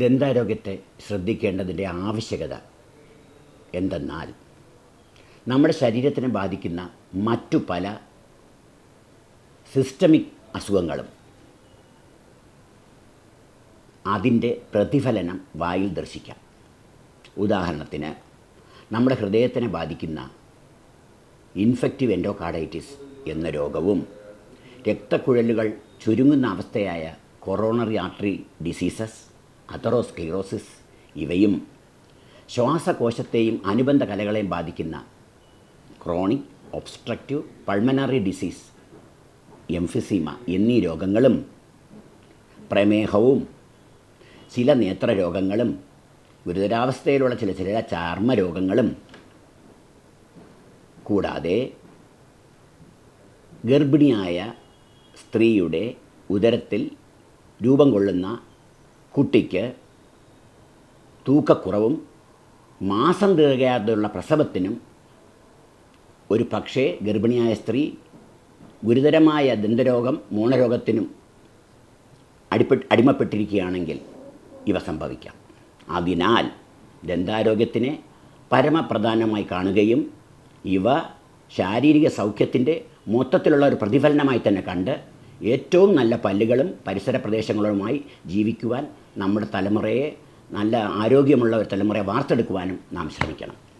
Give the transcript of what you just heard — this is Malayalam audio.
ദന്താരോഗ്യത്തെ ശ്രദ്ധിക്കേണ്ടതിന്റെ ആവശ്യകത എന്തെന്നാൽ നമ്മുടെ ശരീരത്തിനെ ബാധിക്കുന്ന മറ്റു പല സിസ്റ്റമിക് അസുഖങ്ങളും അതിന്റെ പ്രതിഫലനം വായിൽ ദർശിക്കാം. ഉദാഹരണത്തിന് നമ്മുടെ ഹൃദയത്തിനെ ബാധിക്കുന്ന ഇൻഫെക്റ്റീവ് എൻഡോകാർഡൈറ്റിസ് എന്ന രോഗവും രക്തക്കുഴലുകൾ ചുരുങ്ങുന്ന അവസ്ഥയായ കൊറോണറി ആർട്ടറി ഡിസീസസ് അതറോസ്ക്ലിറോസിസ് ഇവയും ശ്വാസകോശത്തെയും അനുബന്ധ കലകളെയും ബാധിക്കുന്ന chronic obstructive pulmonary disease emphysema എന്നീ രോഗങ്ങളും പ്രമേഹവും ചില നേത്രരോഗങ്ങളും ഗുരുതരാവസ്ഥയിലുള്ള ചില ചില ചർമ്മരോഗങ്ങളും കൂടാതെ ഗർഭിണിയായ സ്ത്രീയുടെ ഉദരത്തിൽ രൂപം കൊള്ളുന്ന കുട്ടിക്ക് തൂക്കക്കുറവും മാസം തികയാതെയുള്ള പ്രസവത്തിനും ഒരു പക്ഷേ ഗർഭിണിയായ സ്ത്രീ ഗുരുതരമായ ദന്തരോഗം മൂണരോഗത്തിനും അടിപ്പെട്ട് അടിമപ്പെട്ടിരിക്കുകയാണെങ്കിൽ ഇവ സംഭവിക്കാം. അതിനാൽ ദന്താരോഗ്യത്തിനെ പരമപ്രധാനമായി കാണുകയും ഇവ ശാരീരിക സൗഖ്യത്തിന്റെ മൊത്തത്തിലുള്ള ഒരു പ്രതിഫലനമായി തന്നെ കണ്ട് ഏറ്റവും നല്ല പല്ലുകളും പരിസര പ്രദേശങ്ങളുമായി ജീവിക്കുവാൻ നമ്മുടെ തലമുറയെ നല്ല ആരോഗ്യമുള്ള ഒരു തലമുറയെ വാർത്തെടുക്കുവാനും നാം ശ്രമിക്കണം.